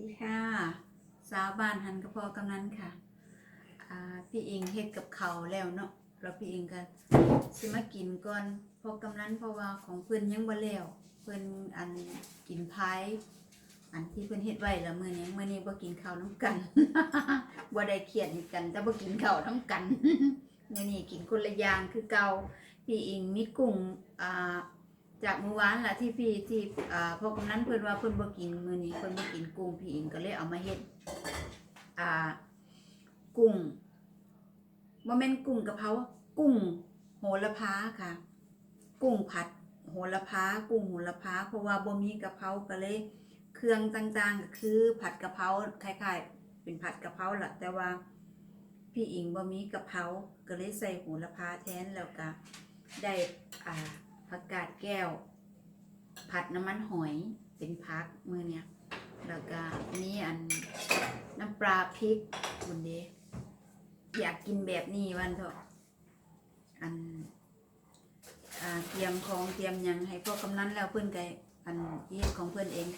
ดีค่ะ สาวบ้านหันกระพอกำนันค่ะพี่อิงเฮ็ดกับเขาแล้วเนาะแล้วพี่อิงก็สิมากินก่อนพอกำนันเพราะว่าของเพิ่อนยังบ่แล้วเพิ่อนอันกินพายอันที่เพิ่อนเฮ็ดไว้แล้วมื้อนี้มื้อนี้บ่กินข้าวน้ำกันบ่ได้เครียดกันแต่บ่กินข้าวน้ำกันมื้อนี้กินคนละอย่างคือเก่าพี่อิงมีกุ้งอ่า จากเมื่อวานล่ะที่พี่ที่อ่าพอกำนั้นเพิ่นว่าเพิ่นบ่กินมื้อนี้เพิ่นบ่กินกุ้งพี่อิงก็เลยเอามาเฮ็ดอ่ากุ้งบ่แม่นกุ้งกะเพรากุ้งโหระพาค่ะ กุ้งผัด โหระพากุ้งโหระพาเพราะว่าบ่มีกะเพราก็เลย เครื่องต่างๆก็คือผัดกะเพราคล้ายๆ เป็นผัดกะเพราล่ะแต่ว่าพี่อิงบ่มีกะเพราก็เลยใส่โหระพาแทนแล้วก็ได้อ่า ผักกาดแก้ว ผัดน้ำมันหอยเป็นพักมือเนี่ยแล้วก็นี่อันน้ำปลาพริกคุณเดอยากกินแบบนี้วันเถอะอันอเตรียมของเตรียมยังให้พ่อกำนันแล้วเพื่อนไกอันเฮ็ดของเพื่อนเอง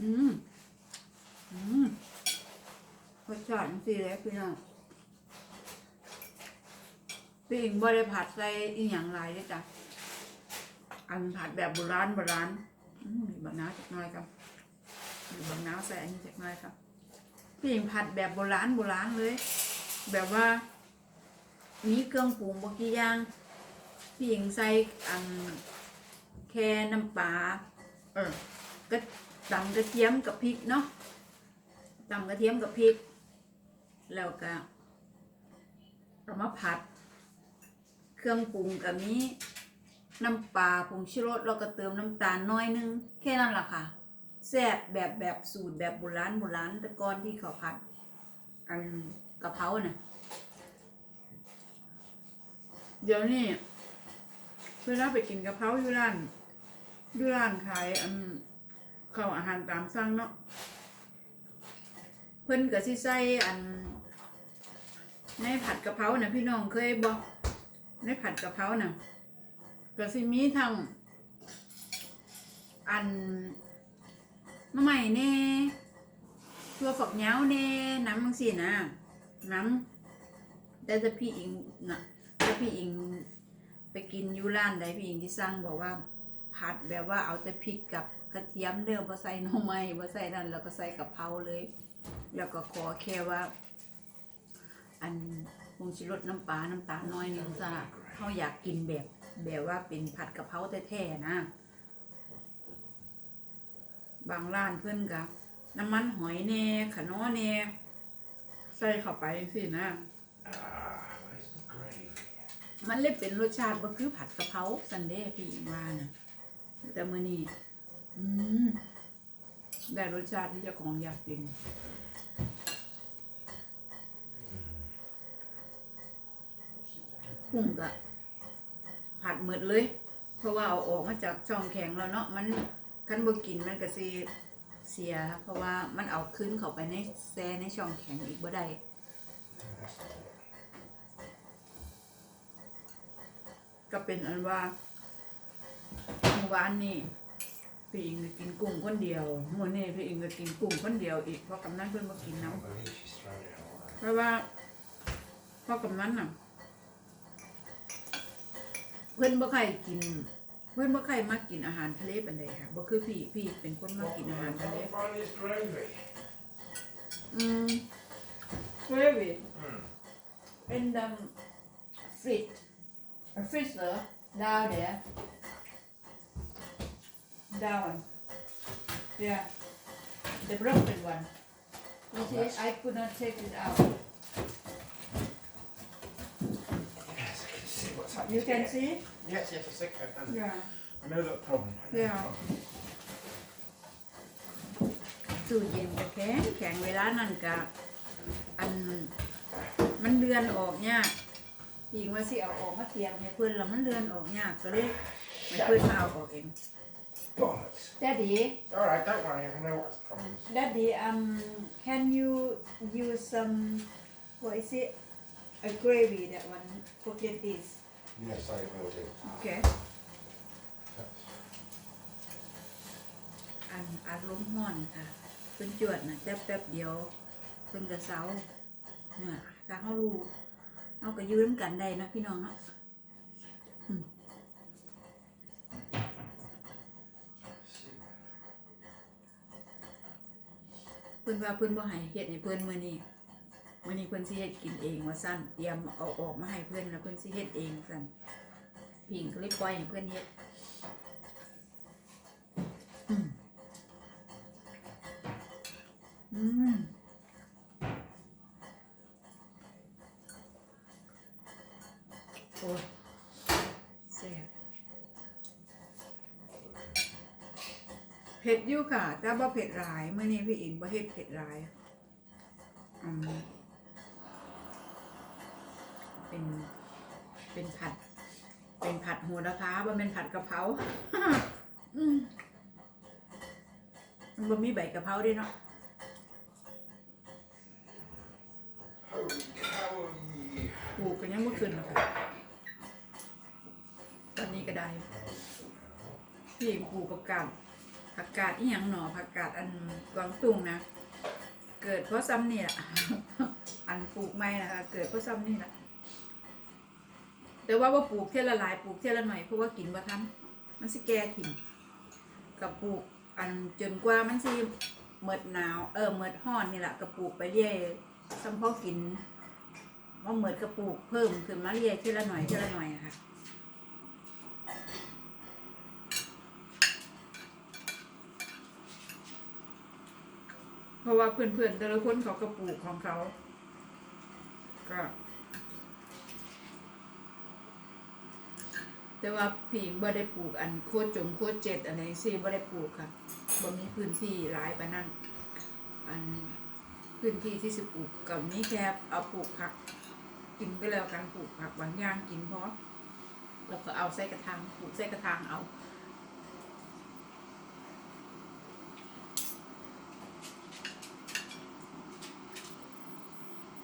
อืม อืมรสชาติสิเลยพี่น้อง พี่อิงบ่ได้ผัดใส่อีหยังหลายเลยจ้ะอันผัดแบบโบราณโบราณมีบะนาจักหน่อยครับมีบะนาใส่อันนี้จักหน่อยครับพี่อิงผัดแบบโบราณโบราณเลย แบบว่ามีเครื่องปรุงบกี่อย่างพี่อิงใส่อันแค่น้ำปลาเออก็ตำกระเทียมกับพริกเนาะตำกระเทียมกับพริก แล้วก็เรามาผัด เครื่องปรุงกับนี้น้ำปลาผงชูรสแล้วก็เติมน้ำตาลน้อยนึง แค่นั้นแหละค่ะแซ่บแบบแบบสูตรแบบโบราณโบราณต่ก่อนที่เขาผัดอันกะเพราน่ะ เดี๋ยวนี้เวลาไปกินกะเพราอยู่ร้านอยู่ร้านขายอันข้าวอาหารตามสั่งเนาะเพิ่นก็สิใส่อันในผัดกะเพราน่ะพี่น้องเคยบอก ในผัดกะเพราน่ะก็สิมีทั้งอันมะใหม่แน่ตัวฝักเหย้าแน่น้ำมังสีนะน้ำแต่ถ้าพี่อิงนะถ้าพี่อิงไปกินยูร้านใดพี่อิงที่สั่งบอกว่าผัดแบบว่าเอาแต่พริกกับกระเทียมเด้อบ่ใส่หน่อไม้บ่ใส่นั่นแล้วก็ใส่กะเพราเลย แล้วก็ขอแค่ว่า อัน ผงชูรสน้ำปลา น้ำตาลน้อยหนึงซะเขาอยากกินแบบแบบว่าเป็นผัดกะเพราแท้ๆนะ บางร้านเพื่อนกับน้ำมันหอยแน่ขะน้อแน่ใส่เข้าไปสินะ Ah, where's the gravy? มันเลยเป็นรสชาติบ่คือผัดกะเพราสันเด้พี่ว่านะแต่มื้อนี้อืมได้รสชาติที่เจ้าของอยากกิน กุ้งกะผัดหมดเลย เพราะว่าเอาออกมาจากช่องแข็งแล้วเนาะมันคันบ่กินมันก็สิเสีย เพราะว่ามันเอาขึ้นเข้าไปในแซ่ในช่องแข็งอีกบ่ได้ก็เป็นอันว่าเมื่อวานนี่พี่อิงก็กินกุ้งคนเดียวเมื้อนี้พี่อิงก็กินกุ้งคนเดียวอีกเพราะกำนันเพิ่อนบ่กินน้ำเพราะว่าพ่อกำนันน่ะ เพื่อนบ่ใครกิน เพื่อนบ่ใครมักกินอาหารทะเลปานใดค่ะบ่คือพี่พี่เป็นคนมักกินอาหารทะเล Can't find this gravy. อืม gravy Hmm. in the fridge a freezer down there down yeah the broken one you see I could not take it out you can see Yes, yes, I see. I, I, yeah I know that problem. I know Yeah. that problem. ตู้เย็นก็แข็งแข็งเวลานั่นกะอันมันเลือนออกยากพี่ว่าสิเอาออกมาเตรียมให้เพื่อนแล้วมันเลือนออกยากก็เลยให้เพื่อนมาเอาออกเอง Bollocks. Daddy All right, don't worry. I know what's the problem. Daddy um can you use some what is it a gravy that one forget this Yes, I will do. okay อันนอารมณ์ร้อนค่ะเพิ่นจวดน่ะแป๊บแป๊บๆเดียวเพิ่นก็เซาเนี่ยถ้าเฮารู้เฮาก็อยู่นำกันได้เนาะพี่น้องเนาะอืมเพิ่นว่าเพิ่นบ่ให้เฮ็ดให้เพิ่นมื้อนี้ มื้อนี้เพิ่อนสิเฮ็ดกินเองว่าซั่นเตรียมเอาออกมาให้เพิ่อนแล้วเพิ่อนสิเฮ็ดเองซั่นพิงก็เลยปล่อยให้เพิ่อนเฮ็ดอืมอืมโอ้แซ่บเผ็ดอยู่ค่ะ แต่บ่เผ็ดหลายเมื่อนี้พี่อิงบ่เฮ็ดเผ็ดหลายอืม เป็น เป็นผัด เป็นผัดโหระพาบ่เป็นผัดกะเพราอืมมันบ่มีใบกะเพราด้วยเนาะปลูกกันยังเมื่อคืนนะคะตอนนี้ก็ได้พี่เองปลูกผักกาดผักกาดอีหยังหนอผักกาดอันกวางตุ้งนะ เกิดเพราะซ้ำนี่แหละอันปลูกไม่นะคะ เกิดเพราะซ้ำนี่แหละ แต่ว่าว่าปลูกเท่ละหลายปลูกเท่ละหน่อยเพราะว่ากินบ่ทันมันสิแก่ถิ่นกับปลูกอันจนกว่ามันสิเมิดหนาวเออเมิดห้อนนี่แหละกับปลูกไปเรื่อยซ้ำพอกินว่าเหมือนกระปุกเพิ่มขึ้นมาเรียทีละหน่อยทีละหน่อยอะค่ะเพราะว่าเพื่อนๆแต่ละคนเขากระปุกของเขา ก็ แต่ว่าผีบ่ได้ปลูกอันโคตรจงโคตรเจ็ดอะไรสิบ่ได้ปลูกค่ะบ่มีพื้นที่หลายปานนั้นอันพื้นที่ที่สิปลูกกับมีแค่เอาปลูกผัก กินไปแล้วกันปลูกผักบางอย่างกินเพราะแล้วก็เอาใส่กระถางปลูกใส่กระถางเอา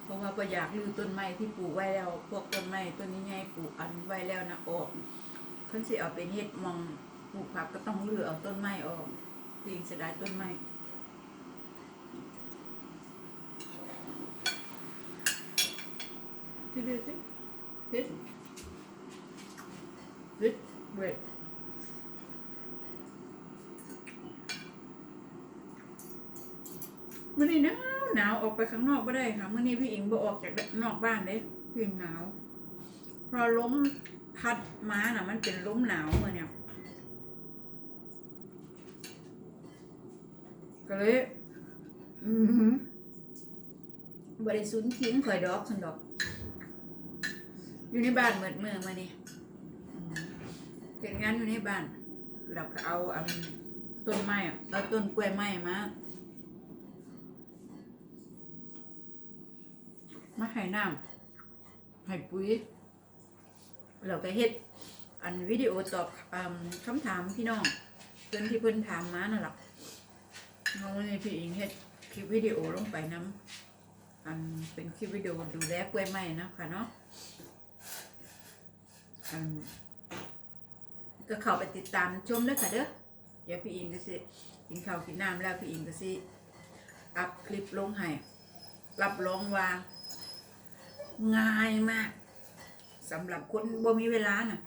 เพราะว่าก็อยากลือต้นไม้ที่ปลูกไว้แล้ว พวกต้นไม้ต้นนี้ไงปลูกอันไว้แล้วนะออก ขึ้นสิเอาเป็นเฮ็ดมองปลูกผักก็ต้องเลือเอาต้นไม้ออกจริงเสียดายต้นไม้ที่ดูสิเฮ็ดเฮ็ดเวทมื่อนี้หนาวหนาวออกไปข้างนอกไม่ได้ค่ะมื่อนี้พี่อิงบ่ออกจากนอกบ้านเด้พี่อิงหนาวเพอล้ม พัดม้าน่ะ มันเป็นล้มหนาวเมื่อเนี่ยก็เลยอือหือบริสุทธิ์ทิ้งข่อยดอกสันดอก อยู่ในบ้านเหมือนเมื่อมานี่อืมเห็นงานอยู่ในบ้านเราก็เอาอันต้นไม้อะเอาต้นกล้วยไม้มามาให้น้ำให้ปุ๋ย เราก็เฮ็ดอันวิดีโอตอบคำถามพี่น้องเพื่อนที่เพื่อนถามมานั่นแหละเราในพี่อิงเฮ็ดคลิปวิดีโอลงไปน้ำอันเป็นคลิปวิดีโอดูแลกล้วยไม้นะค่ะเนาะอันก็เข้าไปติดตามชมด้วยค่ะเด้อเดี๋ยวพี่อิงก็สิกินข้าวกินน้ำแล้วพี่อิงก็สิอัพคลิปลงให้รับรองว่าง่ายมาก สำหรับคนบ่มีเวลาน่ะ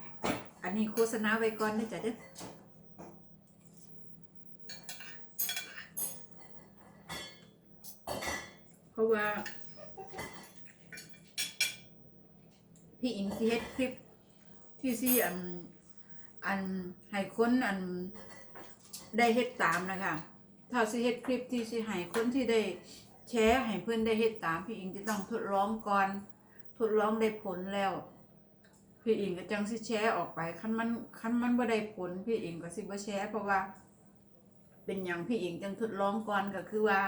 อันนี้โฆษณาไว้ก่อนนะจ๊ะเด้อเพราะว่า พี่อิงสิเฮ็ดคลิป ที่สิอันอันให้คนอันได้เฮ็ดตามนะคะถ้าสิเฮ็ดคลิปที่สิให้คนที่ได้แชร์ให้เพื่อนได้เฮ็ดตาม พี่อิงจะต้องทดลองก่อน ทดลองได้ผลแล้ว พี่อิงก็จังสิแชร์ออกไปคันมันคันมันบ่ได้ผลพี่อิงก็สิบ่แชร์เพราะว่า เป็นอย่างพี่อิงจังทดลองก่อนก็คือว่า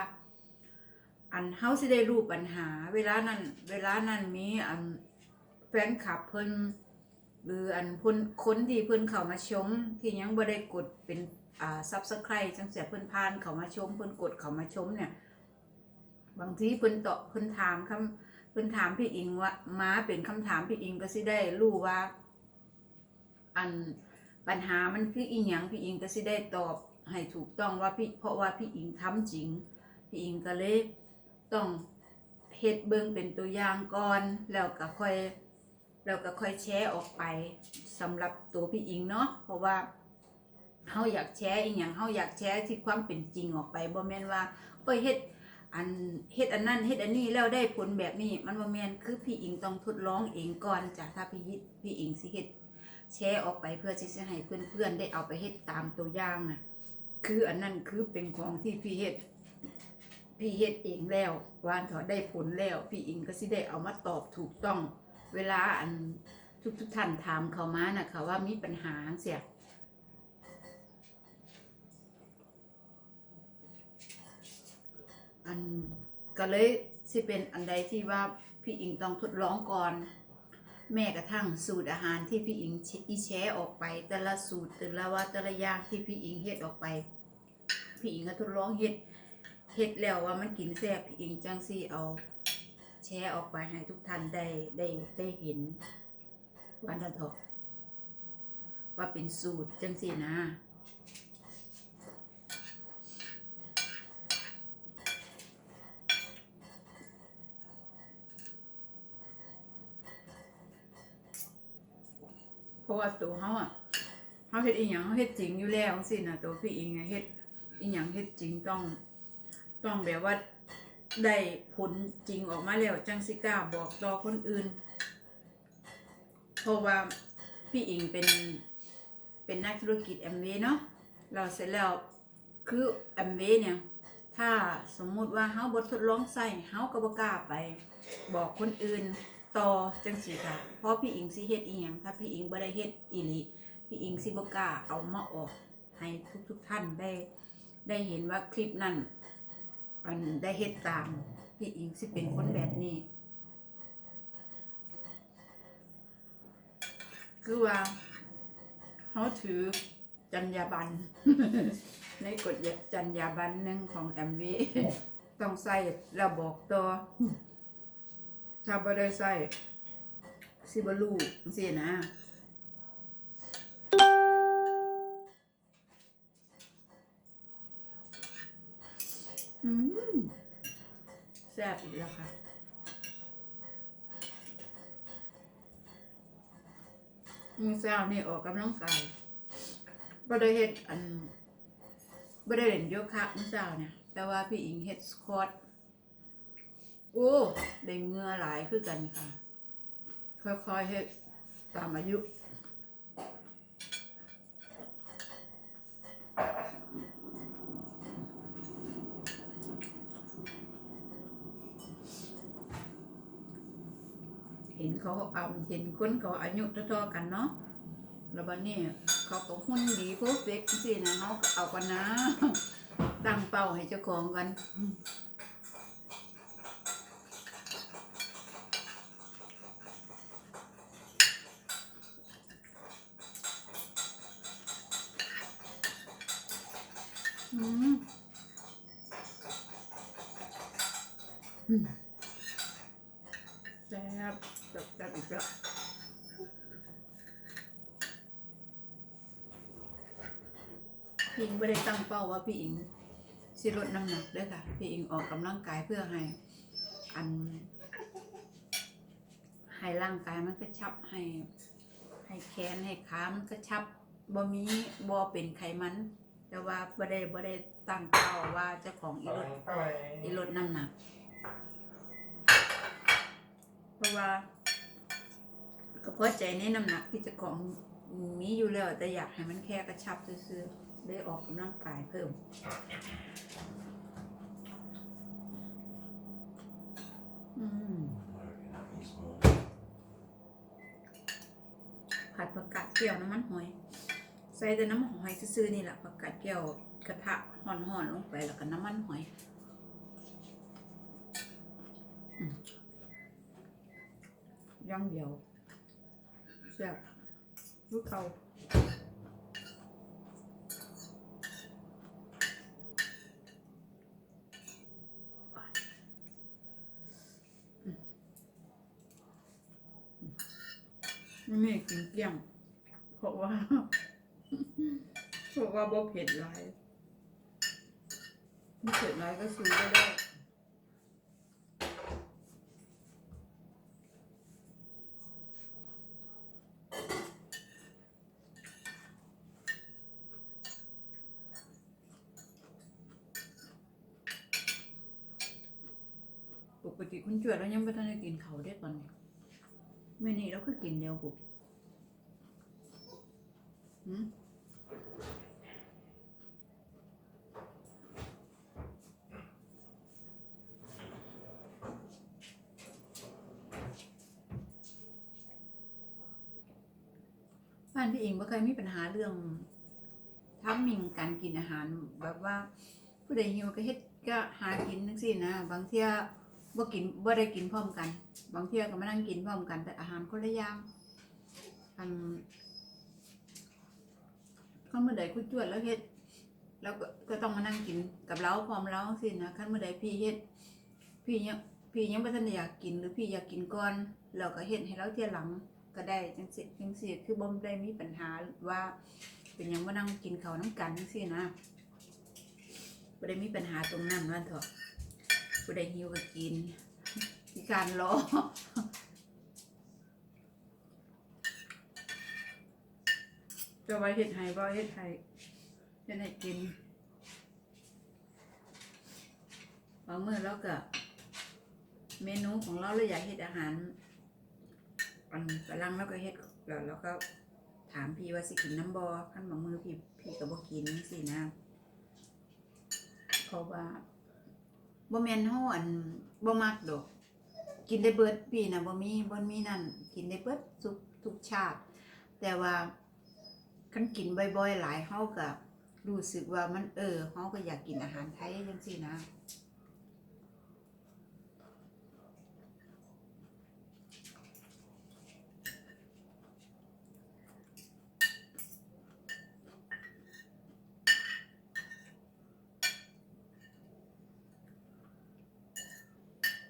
อันเฮาสิได้รู้ปัญหา เวลานั้น เวลานั้นมีอันแฟนคลับเพิ่นหรืออันเพิ่นคนที่เพิ่นเข้ามาชม ที่ยังบ่ได้กดเป็นอ่า Subscribe จังซี่เพิ่นผ่านเข้ามาชมเพิ่นกดเข้ามาชมเนี่ย บางทีเพิ่นตอบเพิ่นถามคำเพิ่นถามพี่อิงว่ามาเป็นคำถามพี่อิงก็สิได้รู้ว่า อันปัญหามันคืออีหยังพี่อิงก็สิได้ตอบให้ถูกต้องว่าพี่เพราะว่าพี่อิงทำจริง พี่อิงก็เลยต้องเฮ็ดเบิ่งเป็นตัวอย่างก่อนแล้วก็ค่อยแล้วก็ค่อยแชร์ออกไปสำหรับตัวพี่อิงเนาะเพราะว่าเฮาอยากแชร์อีหยังเฮาอยากแชร์ที่ความเป็นจริงออกไปบ่แม่นว่าโอ้ยเฮ็ด อันเฮ็ดอันนั้นเฮ็ดอันนี้แล้วได้ผลแบบนี้ มันบ่แมนคือพี่อิงต้องทดลองเองก่อนจ้ะถ้าพี่ฮิตพี่อิงสิเฮ็ดแชร์ออกไปเพื่อที่จะให้เพื่อนๆได้เอาไปเฮ็ดตามตัวอย่างน่ะคืออันนั้นคือเป็นของที่พี่เฮ็ดพี่เฮ็ดเองแล้ววานถอได้ผลแล้ว พี่อิงก็สิได้เอามาตอบถูกต้อง เวลาอันทุกทุกๆท่านถามเขามานะค่ะว่ามีปัญหาเสีย นก็เลยสิเป็นอันใดที่ว่าพี่อิงต้องทดลองก่อน แม้กระทั่งสูตรอาหารที่พี่อิงอีแชร์ออกไป แต่ละสูตรแต่ละว่าแต่ละอย่างที่พี่อิงเฮ็ดออกไป พี่อิงก็ทดลองเฮ็ดเฮ็ดแล้วว่ามันกินแซ่บพี่อิงจังซี่เอาแชร์ออกไปให้ทุกท่านได้ได้ได้เห็นวันทันเถอะว่าเป็นสูตรจังซี่นะ เพราะว่าตัวเขาอะเขาเฮ็ดอีหยังเขาเฮ็ดจริงอยู่แล้วสินะตัวพี่อิงอะเฮ็ดอีหยังเฮ็ดจริงต้อง ต้องแบบว่าได้ผลจริงออกมาแล้วจังสิกล้าบอกต่อคนอื่น เพราะว่าพี่อิงเป็นเป็นนักธุรกิจแอมเวเนาะเราเสร็จแล้วคือแอมเวเนี่ย ถ้าสมมุติว่าเฮาบททดลองใส่เฮาก็บ่กล้าไป บอกคนอื่น ต่อจังสิค่ะ เพราะพี่อิงสิเฮ็ดอีหยังถ้าพี่อิงบ่ได้เฮ็ดอีหลีพี่อิงสิบ่กล้าเอามาออกให้ทุกๆท่านได้ ได้เห็นว่าคลิปนั้นอันได้เฮ็ดตาม พี่อิงสิเป็นคนแบบนี้ คือว่าเขาถือจรรยาบรรณในกฎจรรยาบรรณหนึ่งของแอมวีต้องใส่แล้วบอกต่อ ถ้าบ่ได้ใส่สิบลูสินะอืมแซ่บอีกแล้วค่ะมือเช้านี่ออกกำลังกายบ่ได้เฮ็ดอันบ่ได้เล่นโยคะมื้อเช้าเนี่ยแต่ว่าพี่อิงเฮ็ดสควอต โอ้ได้เงื่อหลายคือกันค่ะ ค่อยๆเฮ็ดตามอายุเห็นเขาเอาเห็นคนเขาอายุเท่าๆกันเนาะ แล้วบัดนี้เขาก็หุ่นดีเพอร์เฟกต์สินะเขาก็เอากันนะ ตั้งเป้าให้เจ้าของกัน อืมอืมแซ่บแซ่บแซ่บอีกแล้ว พี่อิงไม่ได้ตั้งเป้าว่าพี่อิงสิลดน้ำหนักเด้วยค่ะ พี่อิงออกกำลังกายเพื่อให้อันให้ร่างกายมันกระชับให้ให้แขนให้ขามันกระชับบ่มีบ่เป็นไขมัน แต่ว่าบ่ได้บ่ได้ตั้งเป้าว่าเจ้าของอีลดอีลดน้ำหนัก เพราะว่าก็พอใจในน้ำหนักที่เจ้าของมีอยู่แล้วแต่อยากให้มันแค่กระชับซื่อๆ ได้ออกกำลังกายเพิ่ม อืมผัดผักกาดเกี่ยวน้ำมันหอย ใส่แต่น้ำมันหอยซื่อๆนี่แหละผักกาดเกี่ยวกระทะห่อนๆลงไปแล้วก็น้ำมันหอยอย่างเดียวแซ่บลูกเขา ไม่กินเกลี้ยง เพราะว่า เพราะว่าบ่เผ็ดหลายไม่เสร็จไรก็ซื้อก็ได้ปกติคุณจวดแล้วยังไม่ทันได้กินเขาได้ตอนนี้ มื่อนี้เราคือกินเดียวปุกหืมบ้านพี่เองไม่เคยมีปัญหาเรื่องทัมมิงการกินอาหารแบบว่าผู้ใดหิวก็เฮ็ดก็หากินจังซี่นะ บางเที่ย บ่กินบ่ได้กินพร้อมกัน บางเที่ยก็มานั่งกินพร้อมกัน แต่อาหารคนละอย่างอันคันมื้อใดคุณจวดแล้วเฮ็ดแล้วก็ต้องมานั่งกินกับเราพร้อมเราจังซี่นะคันเมื้อใดพี่เฮ็ด พี่ยังพี่ยังบ่ทันอยากกินหรือพี่อยากกินก่อนแล้วก็เฮ็ดให้เราเที่ยหลังก็ได้จังซี่จังซี่คือบ่ได้มีปัญหาว่า เป็นยังบ่นั่งกินข้าวนํกันจังซี่นะบ่ได้มีปัญหาตรงนั้นว่าเถอะ บ่ได้หิวก็กินมีการรอจะไว้เฮ็ดให้บ่เฮ็ดให้เฮ็ดให้กินบางมื้อเราก็เมนูของเราเราอยากเฮ็ดอาหารอันฝรั่งเราก็เฮ็ดแล้วเราก็ถามพี่ว่าสิกินน้ำบ่คันบางมือพี่พี่ก็บ่กินจังซี่นะเพราะว่า บ่แม่นเฮาอันบ่มักดอก กินได้เบิดปีน่ะบ่มีบ่มีนั่นกินได้เบิดทุกทุกชาติ แต่ว่าคันกินบ่อยๆหลายเฮาก็รู้สึกว่ามันเออเฮาก็อยากกินอาหารไทยจังซี่นะ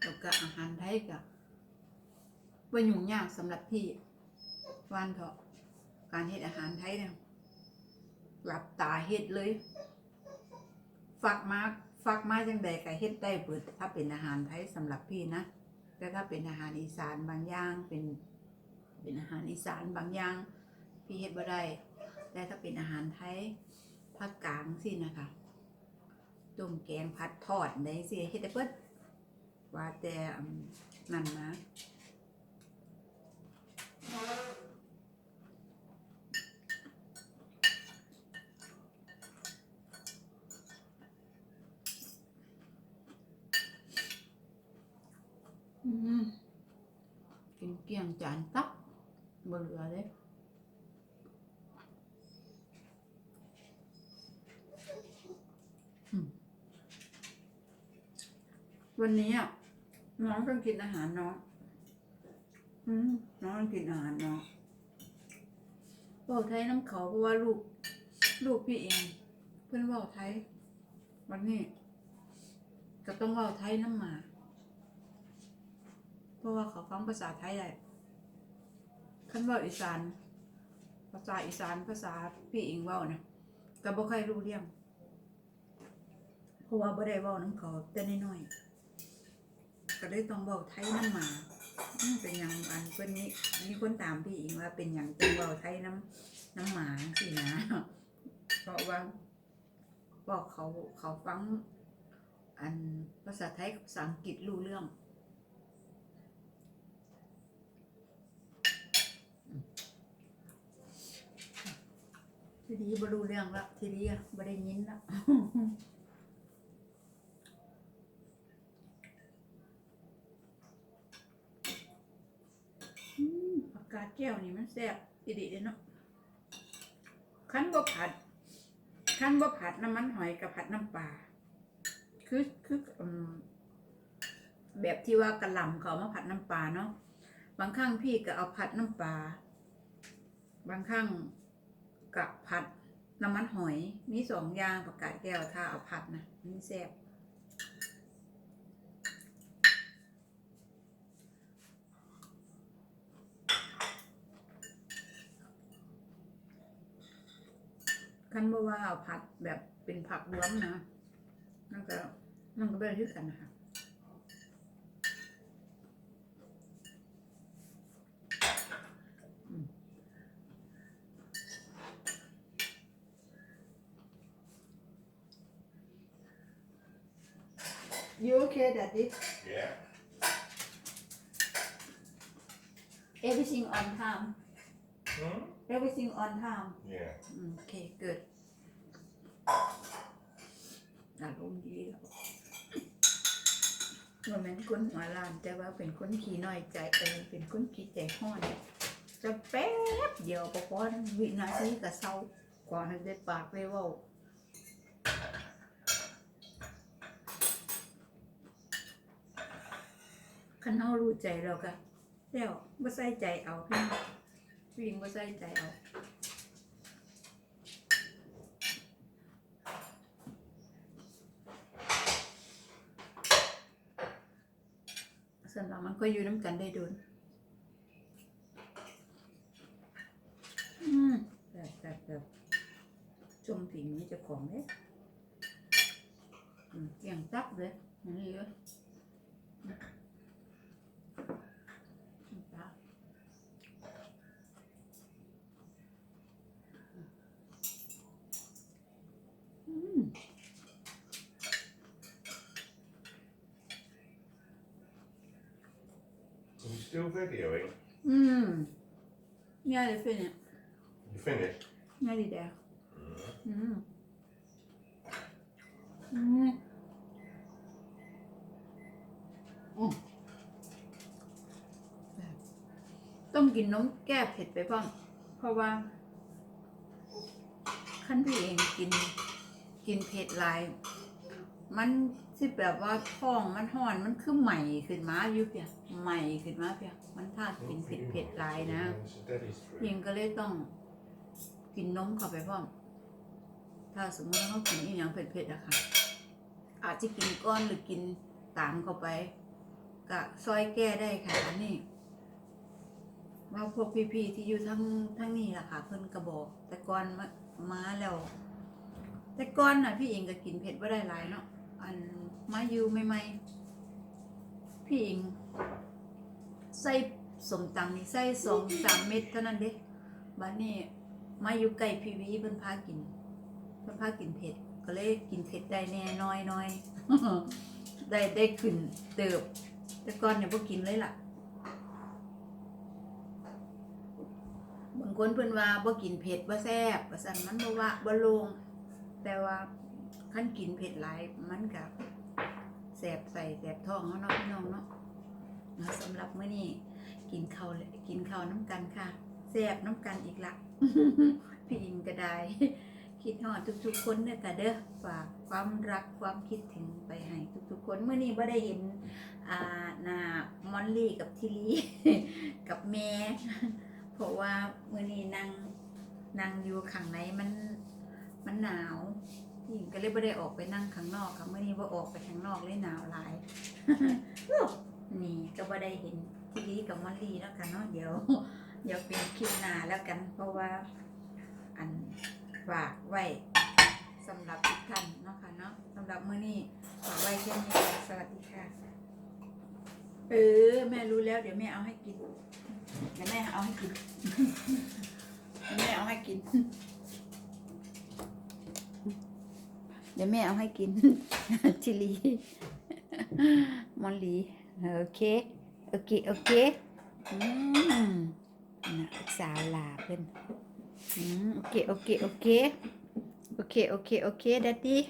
แล้วก็ อาหารไทยก็ว่ายุ่งยากสำหรับพี่วานเถอะการเฮ็ดอาหารไทยเนี่ยหลับตาเฮ็ดเลย ฟักมาฟักมาจังใดก็เฮ็ดได้เบิดถ้าเป็นอาหารไทยสำหรับพี่นะแต่ถ้าเป็นอาหารอีสานบางอย่างเป็น เป็นอาหารอีสานบางอย่าง พี่เฮ็ดบ่ได้แต่ถ้าเป็นอาหารไทยภาคกลางสินะคะต้มแกงผัดทอดได้สิเฮ็ดได้เบิด ว่าแต่นั่นนะกินเกลี้ยงจานตักบเหลือเลย วันนี้อะน้องต้องกินอาหารน้องอืมน้องต้องกินอาหารน้องบอกไทยน้ำเขาเพราะว่าลูก ลูกพี่เอง เพื่อนบอกไทย วันนี้ก็ต้องว่าไทยน้ำหมา เพราะว่าเขาฟังภาษาไทยได้คันว่าอีสาน ภาษาอีสานภาษาพี่เองว่านะก็บ่ค่อยรู้เรื่องเพราะว่าบ่ได้ว้าน้ำเขาแต่น้อยๆ ก็เลยต้องบอกไทยน้ำหมาเป็นอย่างอันเพื่อนนี้มีคนถามพี่อิงว่าเป็นอย่างเป็นเบาไทยน้ำน้ำหมาสินะเพราะว่าบอกเขาเขาฟัง อันภาษาไทยกับภาษาอังกฤษรู้เรื่องทีนี้บรู้เรื่องละทีนี้อะบ่ได้ยินละ อืมผั กาดแก้วนี่มันแซ่บอีดีเลยเนาะขั้นบ่ผัดขั้นบ่ผัดน้ำมันหอยกับผัดน้ำปลาคือคืออืมแบบที่ว่ากระหล่ำเขามาผัดน้ำปลาเนาะบางครั้งพี่ก็เอาผัดน้ำปลาบางครั้งกับผัดน้ำมันหอยมีสองอย่างผักกาดแก้วถ้าเอาผัดนะมันแซ่บ คันบ่ว่าเอาผัดแบบเป็นผักรวมนะมันก็มันก็เป็นที่กันนะคะ You okay, Daddy? Yeah. Everything on time. Hmm? Everything on time. Yeah. อืมโอเค good อารมณ์ดีแล้วว่าแม่นคนหัวล้านแต่ว่าเป็นคนขี้น้อยใจเออเป็นคนขี้ใจห้อนจะแป๊บเดียวพอพอวินาทีก็เศร้ากว่าให้ได้ปากได้เว้าคันเฮารู้ใจแล้วก็แล้วบ่ใส่ใจเอาพี่ วิ่งบ่ใส่ใจเอาส่วนเรามันก็อยู่น้ำกันได้โดนอืมแบบแบบแบบจมผิงนี่เจะของเลยอืมเกี่ยงตับเลยอย่างนี้เลยอืมตา อืม Are you still videoing? อืม ง่ายเลยฟินเนี่ย You finished? ง่ายดีแดง Mm. อืมอืมอืมต้องกินน้ำแก้เผ็ดไปบ้าง เพราะว่าขั้นพี่เองกิน กินเผ็ดหลาย มัน สิแบบว่าท้องมันห่อนมันคือใหม่ขึ้นมาอยู่เปียใหม่ขึ้นมาเปียมันถ้ากินเผ็ดเผ็ดหลายนะพีย fruit. งก็เลยต้องกินนมเข้าไปพร้อม ถ้าสมมติว่าเขากินอีกอย่างเผ็ดๆอะค่ะ อาจจะกินก้อนหรือกินตามเข้าไปกะซอยแก้ได้ค่ะนนี้ว่าพวกพี่ๆที่อยู่ทั้งทั้งนี้ล่ะค่ะ เพิ่นกระบอก แต่ก่อนมามาแล้ว แต่ก่อนน่ะ พี่เองก็กินเผ็ดว่าได้หลายเนาะอัน มาอยู่ใหม่ๆพี่เองใส่สมตังนี่ใส่สองสามเม็ดเท่านั้นเด้บัดนี้มาอยู่ใกล้พีวีเพิ่นพากินเพิ่นพากินเผ็ด ก็เลยกินเผ็ดได้แน่น้อยน้อยได้ได้ขึ้นเติบ แต่ก่อนเนี่ยบ่กินเลยล่ะบางคนเพิ่นว่าบ่กินเผ็ดบ่แซ่บว่าซั่นมันบ่ว่าบ่ลงแต่ว่าคันกินเผ็ดหลายมันก็ แสบใส่แสบท้องเนาเนาะพี่น้องเนาะนะสำหรับเมื้อนี้กินข้าวเลยกินข้าวน้ำกันค่ะแซ่บน้ำกันอีกละพี่อิงก็ได้คิดฮอดทุกๆคนเด้อค่ะเด้อฝากความรักความคิดถึงไปให้ทุกๆคนเมื่อนี้บ่ได้เห็นอ่าหน้ามอนลี่กับทิลีกับแม่เพราะว่าเมื่อนี้นั่งนั่งอยู่ข้างในมันมันหนาว หญิงก็เลยไม่ได้ออกไปนั่งข้างนอกค่ะเมื่อนี้ว่าออกไปข้างนอกเลยหนาวหลายนี่ก็ไม่ได้เห็นทีลีกับมอลลี่แล้วกันเนาะเดี๋ยวเดี๋ยวเป็นคลิปหน้าแล้วกัน เพราะว่าอันฝากไว้สำหรับทุกท่านเนาะค่ะเนาะสำหรับเมื้อนี้ฝากไว้แค่นี้สวัสดีค่ะเออแม่รู้แล้วเดี๋ยวแม่เอาให้กินเดี๋ยวแม่เอาให้กินแม่เอาให้กิน เดี๋ยวแม่เอาให้กิน ชิลีมอลลีโอเค โอเค โอเค อืมนะสาวลาเพิ่นอืมโอเค โอเค โอเค โอเค โอเค โอเคดัดดี้